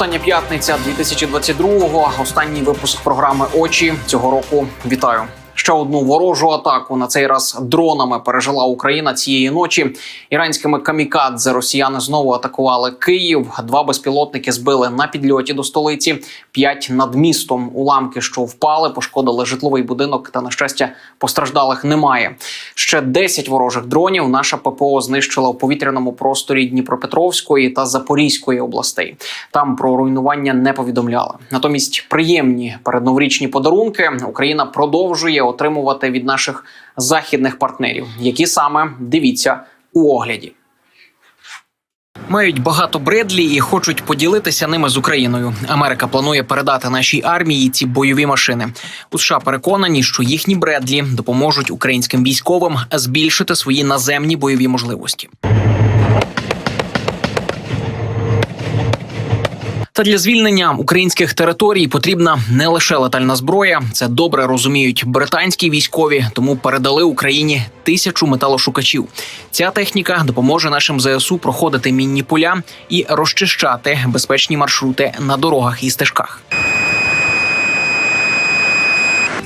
Остання п'ятниця 2022-го, Останній випуск програми Очі цього року. Вітаю. Ще одну ворожу атаку на цей раз дронами пережила Україна цієї ночі. Іранськими камікадзе росіяни знову атакували Київ. Два безпілотники збили на підльоті до столиці. П'ять над містом. Уламки, що впали, пошкодили житловий будинок. Та на щастя, постраждалих немає. Ще 10 ворожих дронів. Наша ППО знищила у повітряному просторі Дніпропетровської та Запорізької областей. Там про руйнування не повідомляли. Натомість приємні передноворічні подарунки Україна продовжує отримувати від наших західних партнерів, які саме дивіться у огляді. Мають багато бредлі і хочуть поділитися ними з Україною. Америка планує передати нашій армії ці бойові машини. У США переконані, що їхні бредлі допоможуть українським військовим збільшити свої наземні бойові можливості. Та для звільнення українських територій потрібна не лише летальна зброя. Це добре розуміють британські військові, тому передали Україні тисячу металошукачів. Ця техніка допоможе нашим ЗСУ проходити мінні поля і розчищати безпечні маршрути на дорогах і стежках.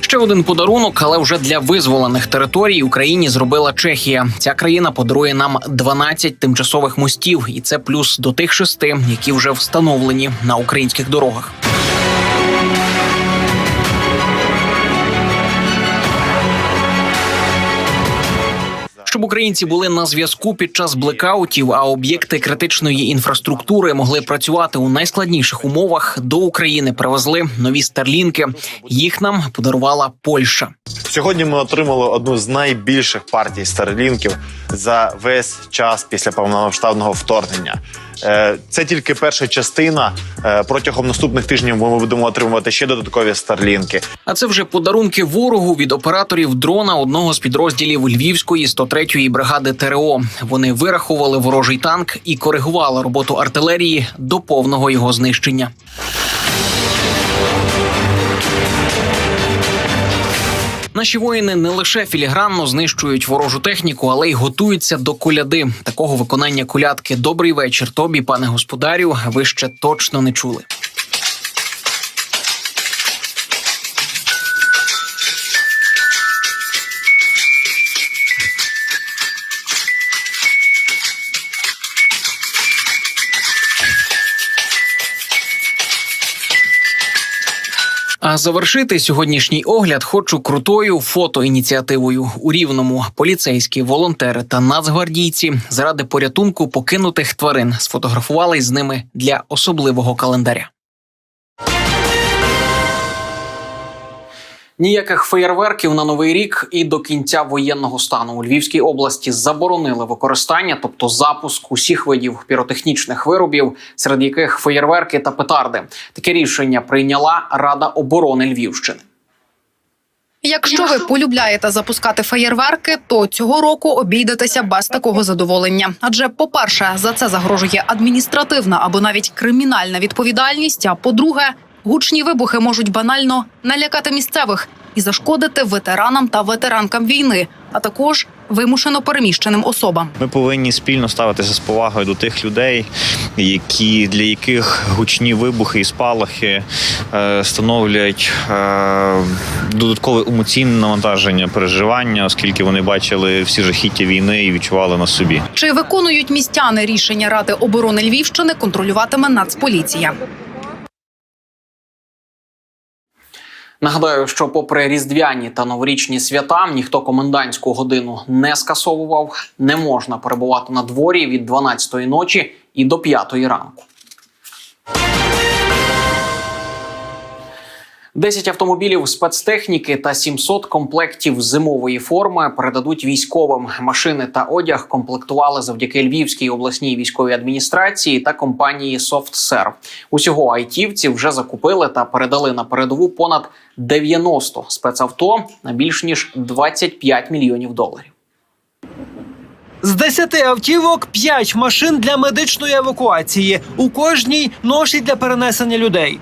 Ще один подарунок, але вже для визволених територій Україні зробила Чехія. Ця країна подарує нам 12 тимчасових мостів, і це плюс до тих шести, які вже встановлені на українських дорогах. Щоб українці були на зв'язку під час блекаутів, а об'єкти критичної інфраструктури могли працювати у найскладніших умовах. До України привезли нові старлінки. Їх нам подарувала Польща. Сьогодні ми отримали одну з найбільших партій старлінків за весь час після повномасштабного вторгнення. Е, Це тільки перша частина. Е, Протягом наступних тижнів ми будемо отримувати ще додаткові старлінки. А це вже подарунки ворогу від операторів дрона одного з підрозділів Львівської 103-ї бригади ТРО. Вони вирахували ворожий танк і коригували роботу артилерії до повного його знищення. Наші воїни не лише філігранно знищують ворожу техніку, але й готуються до коляди. Такого виконання колядки Добрий вечір тобі, пане господарю. Ви ще точно не чули. Завершити сьогоднішній огляд хочу крутою фотоініціативою у рівному. Поліцейські, волонтери та нацгвардійці заради порятунку покинутих тварин сфотографувались з ними для особливого календаря. Ніяких феєрверків на новий рік і до кінця воєнного стану у Львівській області заборонили використання, тобто запуск усіх видів піротехнічних виробів, серед яких феєрверки та петарди. Таке рішення прийняла Рада оборони Львівщини. Якщо ви полюбляєте запускати феєрверки, то цього року обійдетеся без такого задоволення. Адже, по-перше, за це загрожує адміністративна або навіть кримінальна відповідальність. А по-друге, гучні вибухи можуть банально налякати місцевих і зашкодити ветеранам та ветеранкам війни, а також вимушено переміщеним особам. Ми повинні спільно ставитися з повагою до тих людей, які для яких гучні вибухи і спалахи е, становлять е, додаткове емоційне навантаження, переживання, оскільки вони бачили всі жахіття війни і відчували на собі. Чи виконують містяни рішення Ради оборони Львівщини, контролюватиме Нацполіція. Нагадаю, що, попри різдвяні та новорічні свята, ніхто комендантську годину не скасовував. Не можна перебувати на дворі від 12-ї ночі і до 5-ї ранку. 10 автомобілів спецтехніки та 700 комплектів зимової форми передадуть військовим. Машини та одяг комплектували завдяки Львівській обласній військовій адміністрації та компанії «Софтсерв». Усього айтівці вже закупили та передали на передову понад 90 спецавто на більш ніж 25 мільйонів доларів. З 10 автівок 5 машин для медичної евакуації. У кожній ноші для перенесення людей.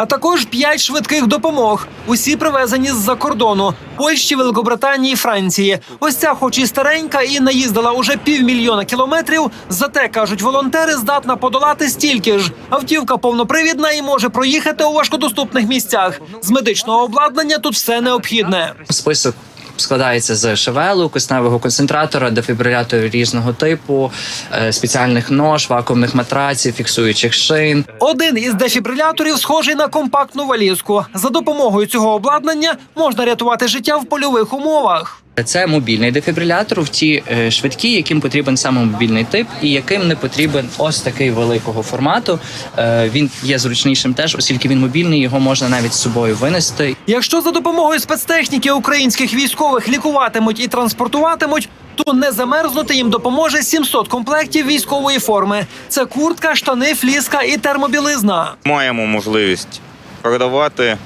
А також 5 швидких допомог. Усі привезені з-за кордону Польщі, Великобританії, Франції. Ось ця, хоч і старенька, і наїздила уже півмільйона кілометрів. Зате кажуть, волонтери здатна подолати стільки ж. Автівка повнопривідна і може проїхати у важкодоступних місцях. З медичного обладнання тут все необхідне. Список складається з шевелу, кисневого концентратора, дефібриляторів різного типу, е, спеціальних нож, вакуумних матраців, фіксуючих шин. Один із дефібриляторів схожий на компактну валізку. За допомогою цього обладнання можна рятувати життя в польових умовах. Це мобільний дефібрилятор в ті е, швидкі, яким потрібен саме мобільний тип, і яким не потрібен ось такий великого формату. Е, Він є зручнішим теж, оскільки він мобільний, його можна навіть з собою винести. Якщо за допомогою спецтехніки українських військових лікуватимуть і транспортуватимуть, то не замерзнути їм допоможе 700 комплектів військової форми. Це куртка, штани, фліска і термобілизна. маємо можливість продавати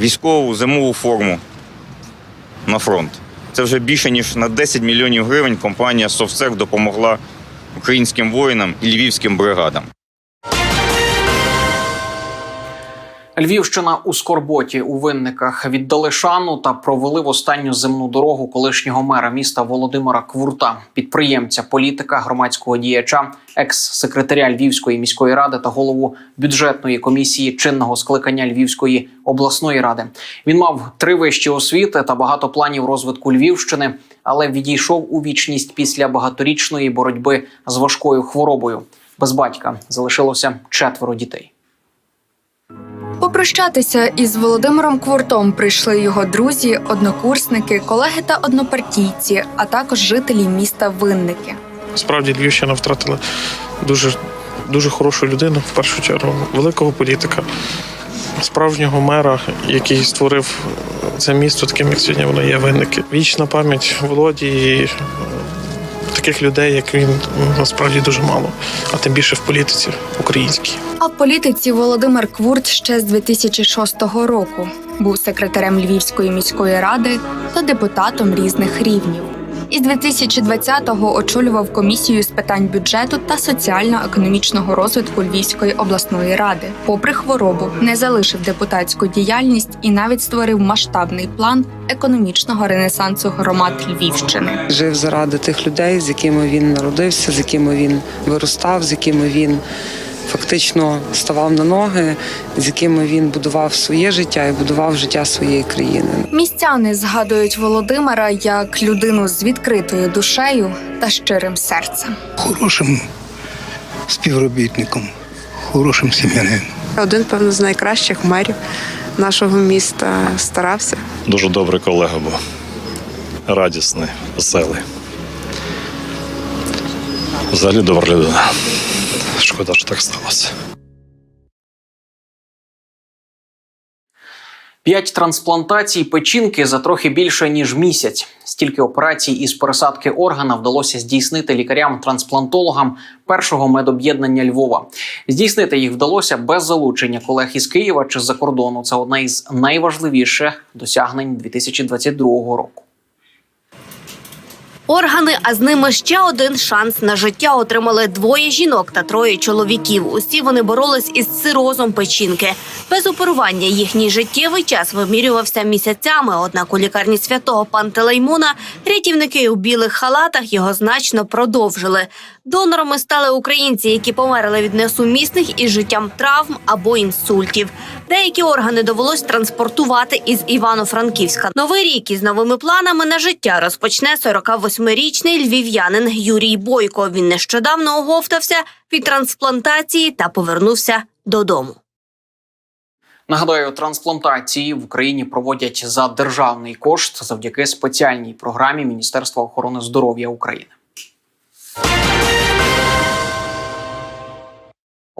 військову зимову форму на фронт. Це вже більше ніж на 10 мільйонів гривень компанія «Совсек» допомогла українським воїнам і львівським бригадам. Львівщина у Скорботі у винниках віддали шану та провели в останню земну дорогу колишнього мера міста Володимира Квурта, підприємця, політика, громадського діяча, екс-секретаря Львівської міської ради та голову бюджетної комісії чинного скликання Львівської обласної ради. Він мав три вищі освіти та багато планів розвитку Львівщини, але відійшов у вічність після багаторічної боротьби з важкою хворобою. Без батька залишилося четверо дітей. Попрощатися із Володимиром Квуртом прийшли його друзі, однокурсники, колеги та однопартійці, а також жителі міста Винники. Справді Львівщина втратила дуже, дуже хорошу людину, в першу чергу, великого політика, справжнього мера, який створив це місто таким, як сьогодні воно є винники. Вічна пам'ять Володі таких людей, як він, насправді дуже мало, а тим більше в політиці українській. А в політиці Володимир Квурт ще з 2006 року був секретарем Львівської міської ради та депутатом різних рівнів. Із 2020-го очолював комісію з питань бюджету та соціально-економічного розвитку Львівської обласної ради. Попри хворобу, не залишив депутатську діяльність і навіть створив масштабний план економічного ренесансу громад Львівщини. жив заради тих людей, з якими він народився, з якими він виростав, з якими він фактично ставав на ноги, з якими він будував своє життя і будував життя своєї країни. Містяни згадують Володимира як людину з відкритою душею та щирим серцем. хорошим співробітником, хорошим сім'янином. Один, певно, з найкращих мерів нашого міста старався. Дуже добрий колега був. Радісний, веселий. Взагалі добра людина. Шкода, що так сталося. П'ять трансплантацій печінки за трохи більше ніж місяць. Стільки операцій із пересадки органа вдалося здійснити лікарям-трансплантологам першого медоб'єднання Львова. Здійснити їх вдалося без залучення колег із Києва чи з-за кордону. Це одне із найважливіших досягнень 2022 року. Органи, а з ними ще один шанс на життя отримали двоє жінок та троє чоловіків. Усі вони боролись із цирозом печінки. Без оперування їхній життєвий час вимірювався місяцями. Однак у лікарні святого Пантелеймона рятівники у білих халатах його значно продовжили. Донорами стали українці, які померли від несумісних із життям травм або інсультів. Деякі органи довелось транспортувати із Івано-Франківська. Новий рік із новими планами на життя розпочне 48-річний львів'янин Юрій Бойко. Він нещодавно оговтався від трансплантації та повернувся додому. Нагадаю, трансплантації в Україні проводять за державний кошт завдяки спеціальній програмі Міністерства охорони здоров'я України.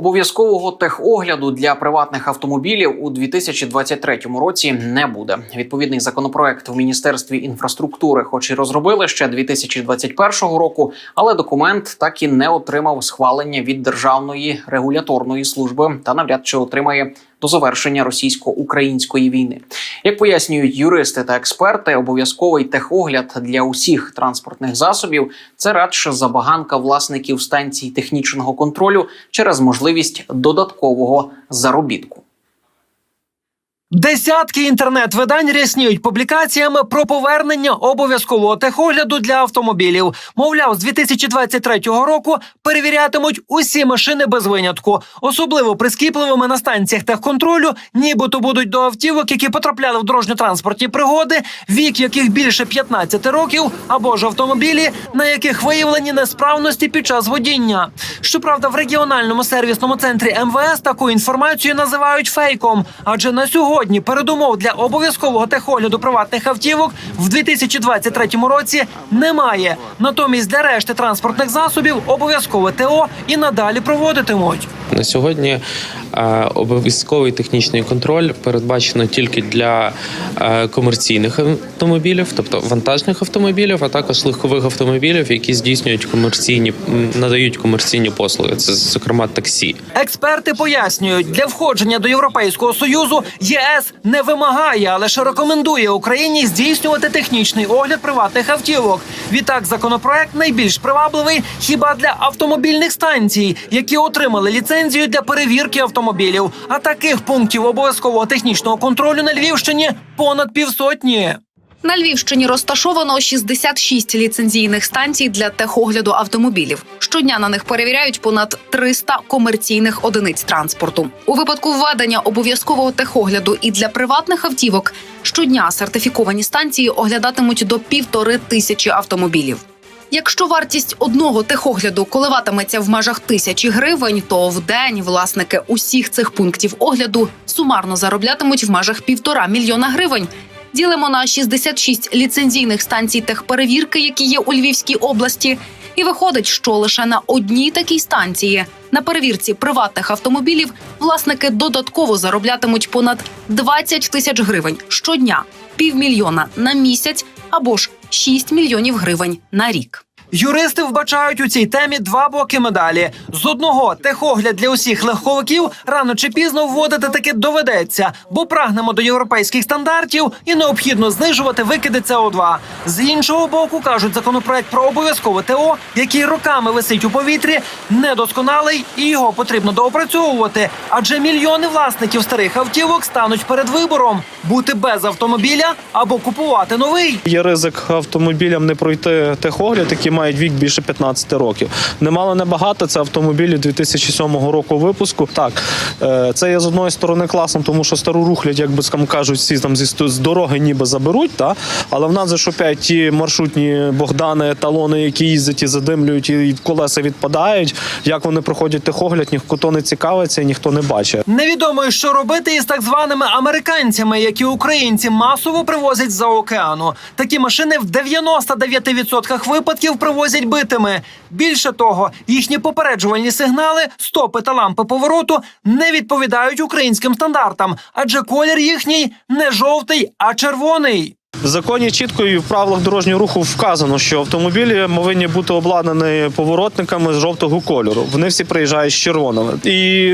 Обов'язкового техогляду для приватних автомобілів у 2023 році не буде. Відповідний законопроект в міністерстві інфраструктури, хоч і розробили ще 2021 року, але документ так і не отримав схвалення від державної регуляторної служби та навряд чи отримає до завершення російсько-української війни. Як пояснюють юристи та експерти, обов'язковий техогляд для усіх транспортних засобів це радше забаганка власників станцій технічного контролю через можливість додаткового заробітку. Десятки інтернет-видань рясніють публікаціями про повернення обов'язкового техогляду для автомобілів. Мовляв, з 2023 року перевірятимуть усі машини без винятку, особливо прискіпливими на станціях техконтролю, нібито будуть до автівок, які потрапляли в дорожньо-транспортні пригоди, вік яких більше 15 років, або ж автомобілі, на яких виявлені несправності під час водіння. Щоправда, в регіональному сервісному центрі МВС таку інформацію називають фейком, адже на сьогодні передумов для обов'язкового техогляду приватних автівок в 2023 році немає. Натомість для решти транспортних засобів обов'язкове ТО і надалі проводитимуть. На сьогодні обов'язковий технічний контроль передбачено тільки для е, комерційних автомобілів, тобто вантажних автомобілів, а також легкових автомобілів, які здійснюють комерційні надають комерційні послуги. Це зокрема таксі. Експерти пояснюють, для входження до Європейського союзу ЄС не вимагає, а лише рекомендує Україні здійснювати технічний огляд приватних автівок. Відтак, законопроект найбільш привабливий хіба для автомобільних станцій, які отримали ліцензію для перевірки автомобілів. А таких пунктів обов'язкового технічного контролю на Львівщині понад півсотні. На Львівщині розташовано 66 ліцензійних станцій для техогляду автомобілів. Щодня на них перевіряють понад 300 комерційних одиниць транспорту. У випадку введення обов'язкового техогляду і для приватних автівок щодня сертифіковані станції оглядатимуть до півтори тисячі автомобілів. Якщо вартість одного техогляду коливатиметься в межах тисячі гривень, то в день власники усіх цих пунктів огляду сумарно зароблятимуть в межах півтора мільйона гривень. Ділимо на 66 ліцензійних станцій техперевірки, які є у Львівській області, і виходить, що лише на одній такій станції. На перевірці приватних автомобілів власники додатково зароблятимуть понад 20 тисяч гривень щодня, півмільйона на місяць або ж 6 мільйонів гривень на рік. Юристи вбачають у цій темі два боки медалі. З одного техогляд для усіх легковиків рано чи пізно вводити таки доведеться, бо прагнемо до європейських стандартів і необхідно знижувати викиди СО2. З іншого боку, кажуть, законопроект про обов'язкове ТО, який роками висить у повітрі, недосконалий і його потрібно доопрацьовувати. Адже мільйони власників старих автівок стануть перед вибором бути без автомобіля або купувати новий. Є ризик автомобілям не пройти техогляд, які мають вік більше 15 років. Немало небагато. Це автомобілі 2007 року випуску. Так, е, це є з одної сторони класно, тому що стару рухлядь, як би там кажуть, всі там зі з дороги ніби заберуть. Та? Але в нас зашопять ті маршрутні Богдани, еталони, які їздять і задимлюють, і колеса відпадають. Як вони проходять техогляд, ніхто не цікавиться, ніхто не бачить. Невідомо, що робити із так званими американцями, які українці масово привозять з-за океану. Такі машини в 99% випадків привозять битими. Більше того, їхні попереджувальні сигнали, стопи та лампи повороту не відповідають українським стандартам, адже колір їхній не жовтий, а червоний. В законі чітко і в правилах дорожнього руху вказано, що автомобілі повинні бути обладнані поворотниками з жовтого кольору. Вони всі приїжджають з червоними. І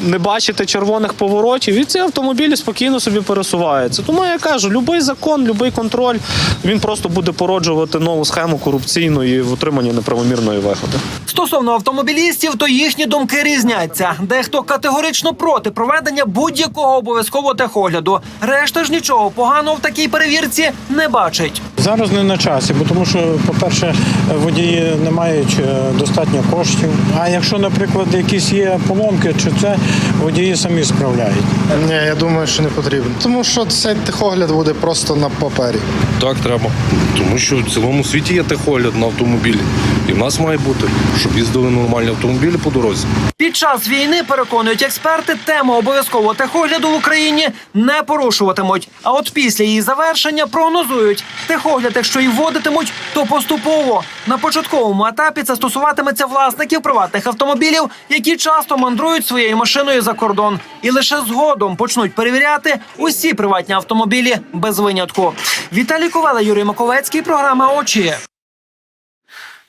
не бачите червоних поворотів, і ці автомобілі спокійно собі пересуваються. Тому я кажу, будь-який закон, будь-який контроль він просто буде породжувати нову схему корупційну і в отриманні неправомірної вигоди. Стосовно автомобілістів, то їхні думки різняться. Дехто категорично проти проведення будь-якого обов'язкового техогляду. Решта ж нічого поганого в такій перевірці не бачить. Зараз не на часі, бо тому що, по-перше, водії не мають е, достатньо коштів. А якщо, наприклад, якісь є поломки, чи це водії самі справляють. Ні, я думаю, що не потрібно. Тому що цей техогляд буде просто на папері. Так, треба. Тому що в цілому світі є техогляд на автомобілі. І в нас має бути, щоб їздили нормальні автомобілі по дорозі. Під час війни переконують експерти, тему обов'язкового техогляду в Україні не порушуватимуть. А от після її завершення прогнозують техогляд, якщо і вводитимуть, то поступово на початковому етапі це стосуватиметься власників приватних автомобілів, які часто мандрують своєю машиною за кордон, і лише згодом почнуть перевіряти усі приватні автомобілі без винятку. Віталій Ковела, Юрій Маковецький, програма очі.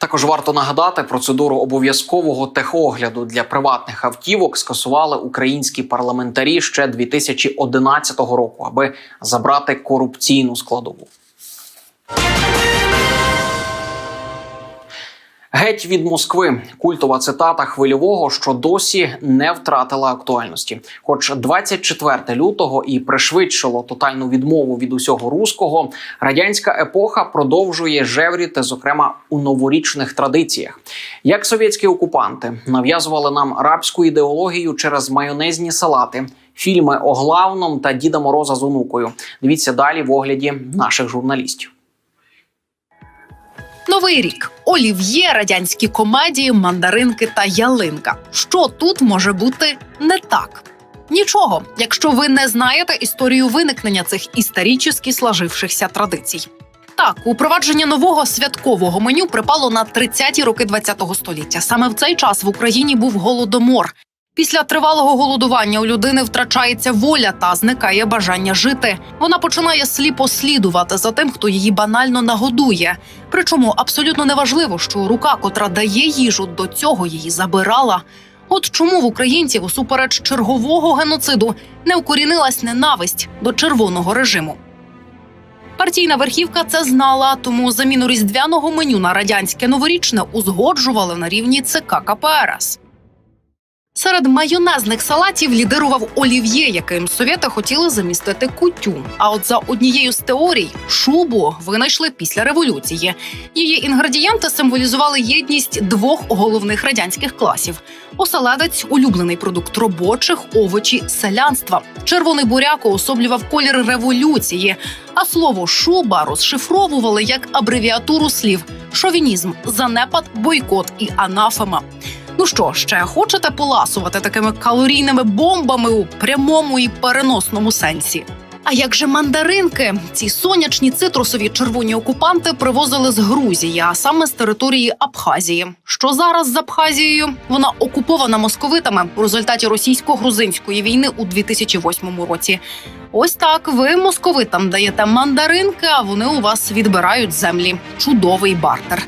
Також варто нагадати, процедуру обов'язкового техогляду для приватних автівок скасували українські парламентарі ще 2011 року, аби забрати корупційну складову. Геть від Москви культова цитата хвильового, що досі не втратила актуальності. Хоч 24 лютого і пришвидшило тотальну відмову від усього руського, радянська епоха продовжує жевріти, зокрема у новорічних традиціях. Як совєтські окупанти нав'язували нам рабську ідеологію через майонезні салати. Фільми о главном та Діда Мороза з онукою. Дивіться далі в огляді наших журналістів. Новий рік, олів'є, радянські комедії, мандаринки та ялинка. Що тут може бути не так? Нічого, якщо ви не знаєте історію виникнення цих історично сложившихся традицій. Так, упровадження нового святкового меню припало на 30-ті роки ХХ століття. Саме в цей час в Україні був голодомор. Після тривалого голодування у людини втрачається воля та зникає бажання жити. Вона починає сліпо слідувати за тим, хто її банально нагодує. Причому абсолютно неважливо, що рука, котра дає їжу, до цього її забирала. От чому в українців усупереч чергового геноциду не укорінилась ненависть до червоного режиму. Партійна верхівка це знала, тому заміну різдвяного меню на радянське новорічне узгоджували на рівні ЦК КПРС. Серед майонезних салатів лідирував олів'є, яким совєти хотіли замістити кутю. А от за однією з теорій шубу винайшли після революції. Її інгредієнти символізували єдність двох головних радянських класів: оселедець улюблений продукт робочих, овочі селянства. Червоний буряк уособлював колір революції. А слово шуба розшифровували як абревіатуру слів: шовінізм, занепад, бойкот і анафема. Ну що, ще хочете поласувати такими калорійними бомбами у прямому і переносному сенсі? А як же мандаринки? Ці сонячні цитрусові червоні окупанти привозили з Грузії, а саме з території Абхазії. Що зараз з Абхазією? Вона окупована московитами у результаті російсько-грузинської війни у 2008 році. Ось так ви московитам даєте мандаринки, а вони у вас відбирають землі. Чудовий бартер.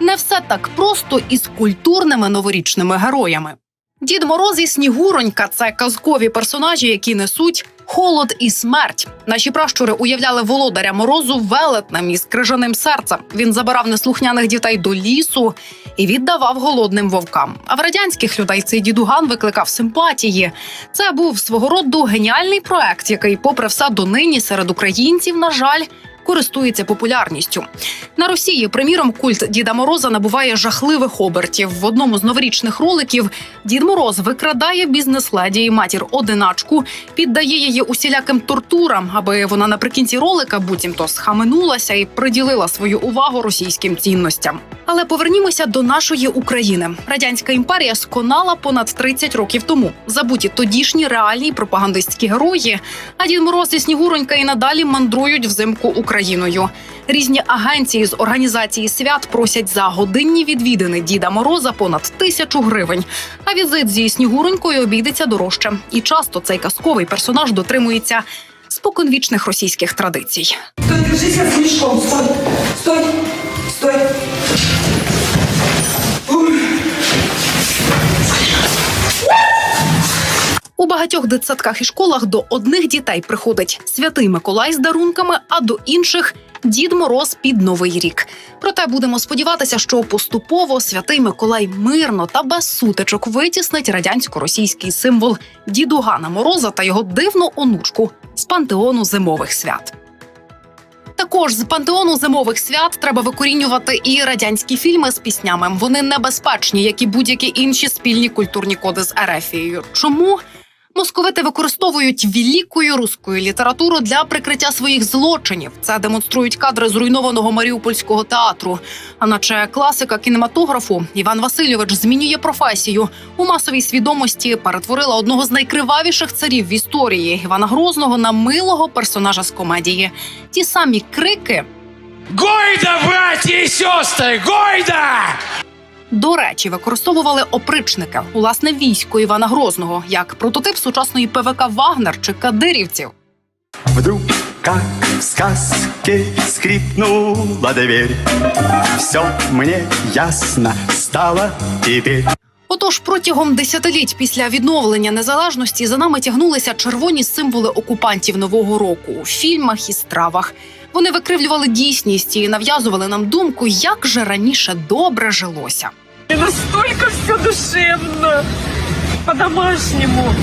Не все так просто із культурними новорічними героями. Дід Мороз і Снігуронька це казкові персонажі, які несуть холод і смерть. Наші пращури уявляли володаря морозу велетнем із крижаним серцем. Він забирав неслухняних дітей до лісу і віддавав голодним вовкам. А в радянських людей цей дідуган викликав симпатії. Це був свого роду геніальний проект, який, попри все, донині серед українців, на жаль, користується популярністю. На Росії, приміром, культ Діда Мороза набуває жахливих обертів. В одному з новорічних роликів Дід Мороз викрадає бізнес-леді і матір одиначку, піддає її усіляким тортурам, аби вона наприкінці ролика буцімто схаменулася і приділила свою увагу російським цінностям. Але повернімося до нашої України. Радянська імперія сконала понад 30 років тому. Забуті тодішні реальні пропагандистські герої. А Дід Мороз і Снігуронька і надалі мандрують взимку Україною. Різні агенції з організації свят просять за годинні відвідини Діда Мороза понад тисячу гривень. А візит зі Снігуронькою обійдеться дорожче. І часто цей казковий персонаж дотримується споконвічних російських традицій. Стой, держися мешком, стой, стой, стой. У багатьох дитсадках і школах до одних дітей приходить святий Миколай з дарунками, а до інших Дід Мороз під новий рік. Проте будемо сподіватися, що поступово святий Миколай мирно та без сутичок витіснить радянсько-російський символ дідугана Мороза та його дивну онучку з пантеону зимових свят. Також з пантеону зимових свят треба викорінювати і радянські фільми з піснями. Вони небезпечні, як і будь-які інші спільні культурні коди з Ерефією. Чому? Московити використовують великою руською літературу для прикриття своїх злочинів. Це демонструють кадри зруйнованого маріупольського театру. А наче класика кінематографу Іван Васильович змінює професію у масовій свідомості. Перетворила одного з найкривавіших царів в історії Івана Грозного на милого персонажа з комедії. Ті самі крики Гойда, братья и сестры, гойда! До речі, використовували опричники, власне, військо Івана Грозного, як прототип сучасної ПВК Вагнер чи кадирівців. Вдруг Как в сказке скрипнула дверь Все мне ясно стало теперь Отож, протягом десятиліть після відновлення незалежності за нами тягнулися червоні символи окупантів нового року у фільмах і стравах. Вони викривлювали дійсність і нав'язували нам думку, як же раніше добре жилося. Настолько все душевно, по-домашнему.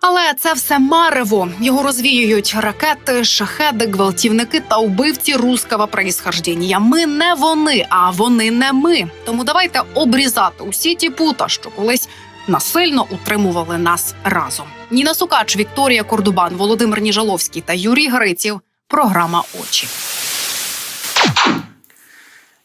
Але це все марево. Його розвіюють ракети, шахеди, гвалтівники та убивці руского происхождення. Ми не вони, а вони не ми. Тому давайте обрізати усі ті пута, що колись насильно утримували нас разом. Ніна Сукач, Вікторія Кордубан, Володимир Ніжаловський та Юрій Гриців. Програма Очі.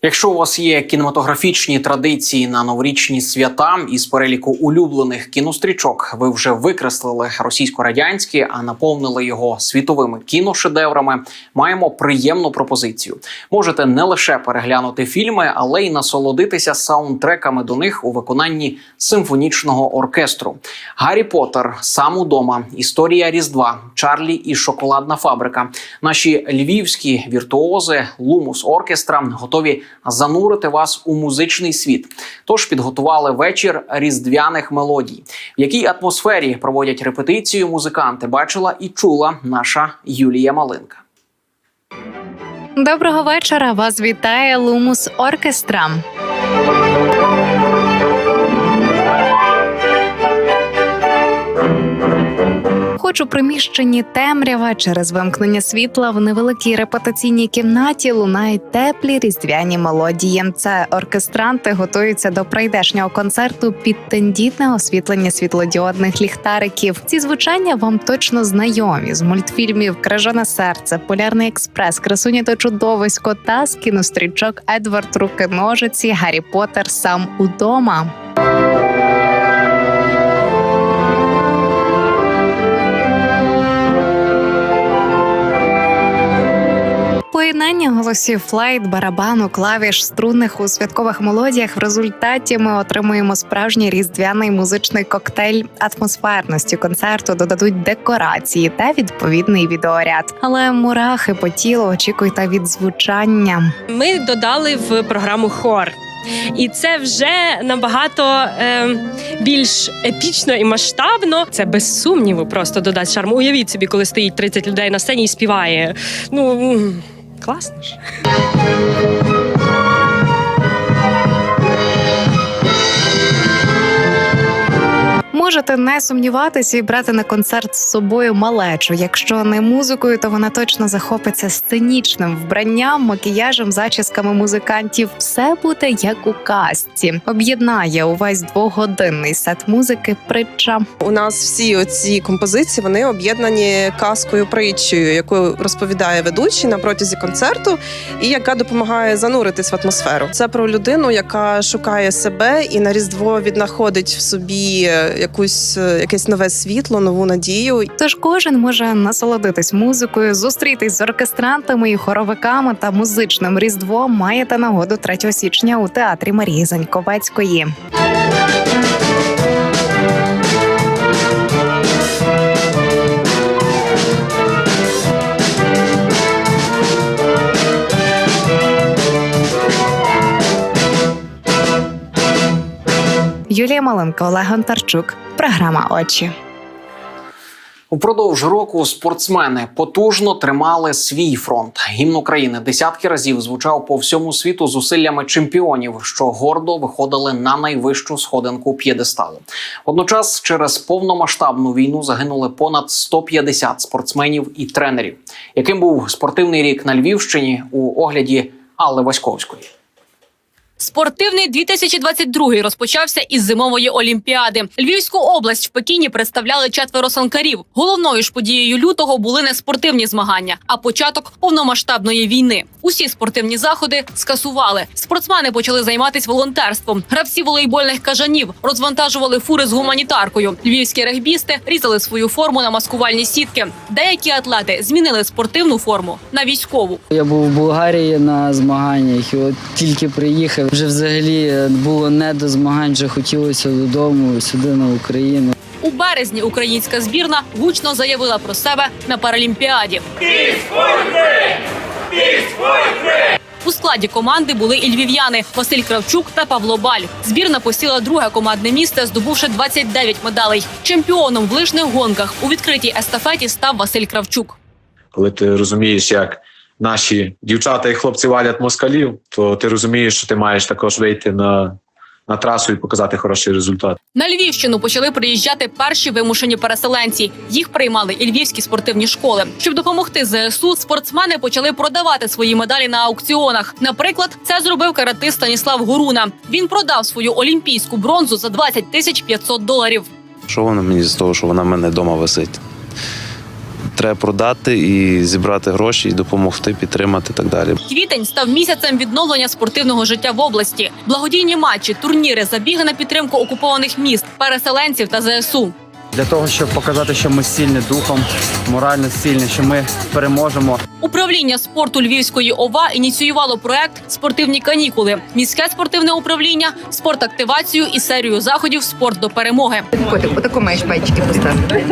Якщо у вас є кінематографічні традиції на новорічні свята із переліку улюблених кінострічок, ви вже викреслили російсько-радянські, а наповнили його світовими кіношедеврами. Маємо приємну пропозицію. Можете не лише переглянути фільми, але й насолодитися саундтреками до них у виконанні симфонічного оркестру. Гаррі Поттер, сам удома, історія Різдва, Чарлі і Шоколадна фабрика. Наші львівські віртуози Лумус Оркестра готові занурити вас у музичний світ. Тож підготували вечір різдвяних мелодій, в якій атмосфері проводять репетицію музиканти. Бачила і чула наша Юлія Малинка. Доброго вечора. Вас вітає Лумус Оркестра. Хоч у приміщенні темрява через вимкнення світла в невеликій репетиційній кімнаті лунають теплі різдвяні мелодії. Це оркестранти готуються до прийдешнього концерту під тендітне освітлення світлодіодних ліхтариків. Ці звучання вам точно знайомі з мультфільмів Крижане серце, Полярний експрес, Красуня та чудовисько та з кінострічок Едвард Руки ножиці, Гаррі Поттер сам удома. Поєднання голосів флейт, барабану, клавіш, струнних у святкових мелодіях. В результаті ми отримуємо справжній різдвяний музичний коктейль атмосферності концерту. Додадуть декорації та відповідний відеоряд. Але мурахи по тілу очікуйте від звучання. Ми додали в програму хор. І це вже набагато е, більш епічно і масштабно. Це без сумніву просто додасть шарму. Уявіть собі, коли стоїть 30 людей на сцені і співає. Ну класно ж. Можете не сумніватися і брати на концерт з собою малечу. Якщо не музикою, то вона точно захопиться сценічним вбранням, макіяжем, зачісками музикантів. Все буде як у казці. Об'єднає увесь двогодинний сет музики. Притча. У нас всі оці композиції вони об'єднані казкою притчею, яку розповідає ведучий на протязі концерту, і яка допомагає зануритись в атмосферу. Це про людину, яка шукає себе і на різдво віднаходить в собі якусь якесь нове світло, нову надію. Тож кожен може насолодитись музикою, зустрітись з оркестрантами і хоровиками та музичним різдвом. Маєте нагоду 3 січня у театрі Марії Заньковецької. Юлія Маленко, Олег Гонтарчук. Програма Очі. Упродовж року спортсмени потужно тримали свій фронт. Гімн України десятки разів звучав по всьому світу зусиллями чемпіонів, що гордо виходили на найвищу сходинку п'єдесталу. Водночас, через повномасштабну війну загинули понад 150 спортсменів і тренерів. Яким був спортивний рік на Львівщині у огляді Алли Васьковської? Спортивний 2022 розпочався із зимової олімпіади. Львівську область в Пекіні представляли четверо санкарів. Головною ж подією лютого були не спортивні змагання, а початок повномасштабної війни. Усі спортивні заходи скасували. Спортсмени почали займатися волонтерством. Гравці волейбольних кажанів розвантажували фури з гуманітаркою. Львівські регбісти різали свою форму на маскувальні сітки. Деякі атлети змінили спортивну форму на військову. Я був в Болгарії на змаганнях, і от тільки приїхав. Вже взагалі було не до змагань, вже хотілося додому, сюди на Україну. У березні українська збірна гучно заявила про себе на Паралімпіаді. У складі команди були і львів'яни Василь Кравчук та Павло Баль. Збірна посіла друге командне місце, здобувши 29 медалей. Чемпіоном в лижних гонках у відкритій естафеті став Василь Кравчук. коли ти розумієш, як наші дівчата і хлопці валять москалів, то ти розумієш, що ти маєш також вийти на, на трасу і показати хороший результат. На Львівщину почали приїжджати перші вимушені переселенці. Їх приймали і львівські спортивні школи. Щоб допомогти ЗСУ, спортсмени почали продавати свої медалі на аукціонах. Наприклад, це зробив каратист Станіслав Горуна. Він продав свою олімпійську бронзу за 20 тисяч 500 доларів. Що вона мені з того, що вона в мене вдома висить? Треба продати і зібрати гроші, і допомогти, підтримати так далі. Квітень став місяцем відновлення спортивного життя в області. Благодійні матчі, турніри, забіги на підтримку окупованих міст, переселенців та ЗСУ. Для того, щоб показати, що ми сильні духом, морально сильні, що ми переможемо. Управління спорту Львівської ОВА ініціювало проект Спортивні канікули, міське спортивне управління, спортактивацію і серію заходів Спорт до перемоги. Котик, отако маєш пальчики поставити.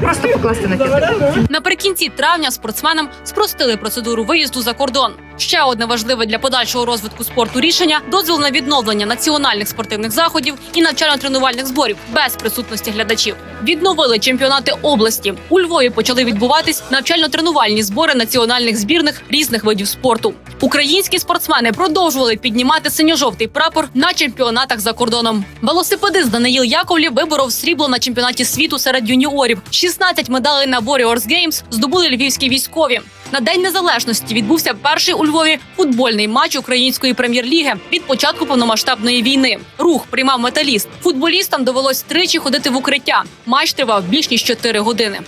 Просто покласти на кісток. Наприкінці травня спортсменам спростили процедуру виїзду за кордон. Ще одне важливе для подальшого розвитку спорту рішення дозвіл на відновлення національних спортивних заходів і навчально-тренувальних зборів без присутності глядачів. Відновили чемпіонати області. У Львові почали відбуватись навчально-тренувальні збори національних збірних різних видів спорту. Українські спортсмени продовжували піднімати синьо-жовтий прапор на чемпіонатах за кордоном. Велосипедист Даниїл Яковлів виборов срібло на чемпіонаті світу серед юніорів. 16 медалей на Warriors Games здобули львівські військові. На день незалежності відбувся перший у Львові футбольний матч української прем'єр-ліги від початку повномасштабної війни. Рух приймав металіст. Футболістам довелось тричі ходити в укриття. Матч тривав більш ніж 4 години.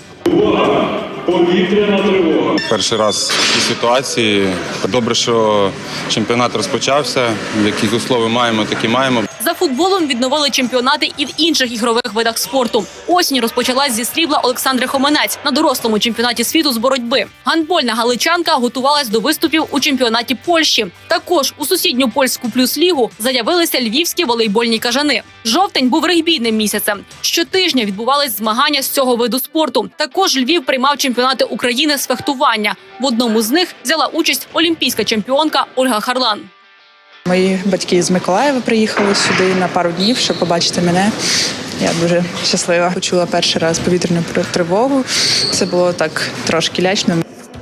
Повітряна тривога. Перший раз в цій ситуації. Добре, що чемпіонат розпочався. Які услови маємо, такі маємо. За футболом відновили чемпіонати і в інших ігрових видах спорту. Осінь розпочалась зі срібла Олександри Хоменець на дорослому чемпіонаті світу з боротьби. Гандбольна галичанка готувалась до виступів у чемпіонаті Польщі. Також у сусідню польську плюс лігу заявилися львівські волейбольні кажани. Жовтень був регбійним місяцем. Щотижня відбувались змагання з цього виду спорту. Також Львів приймав чемпіонати України з фехтування. В одному з них взяла участь олімпійська чемпіонка Ольга Харлан. Мої батьки з Миколаєва приїхали сюди на пару днів, щоб побачити мене. Я дуже щаслива. Почула перший раз повітряну тривогу. Це було так трошки лячно.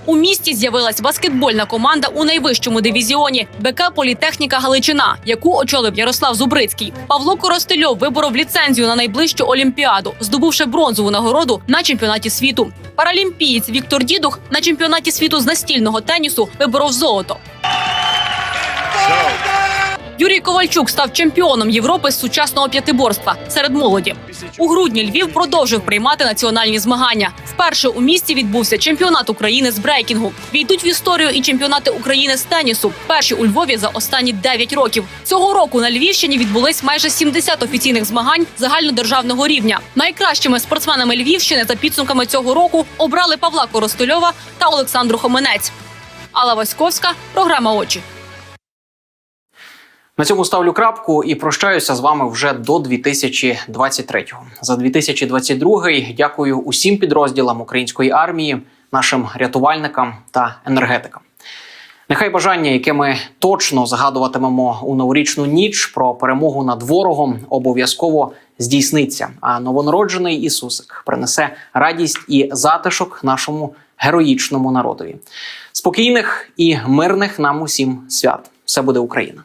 У місті з'явилась баскетбольна команда у найвищому дивізіоні БК Політехніка Галичина, яку очолив Ярослав Зубрицький. Павло Коростельов виборов ліцензію на найближчу олімпіаду, здобувши бронзову нагороду на чемпіонаті світу. Паралімпієць Віктор Дідух на чемпіонаті світу з настільного тенісу виборов золото. Юрій Ковальчук став чемпіоном Європи з сучасного п'ятиборства серед молоді. У грудні Львів продовжив приймати національні змагання. Вперше у місті відбувся чемпіонат України з брейкінгу. Війдуть в історію і чемпіонати України з тенісу. Перші у Львові за останні 9 років. Цього року на Львівщині відбулись майже 70 офіційних змагань загальнодержавного рівня. Найкращими спортсменами Львівщини за підсумками цього року обрали Павла Коростельова та Олександру Хоменець. Алла Васьковська, програма Очі. На цьому ставлю крапку і прощаюся з вами вже до 2023-го. За 2022-й дякую усім підрозділам української армії, нашим рятувальникам та енергетикам. Нехай бажання, яке ми точно згадуватимемо у новорічну ніч про перемогу над ворогом, обов'язково здійсниться. А новонароджений Ісусик принесе радість і затишок нашому героїчному народові. Спокійних і мирних нам усім свят. Все буде Україна.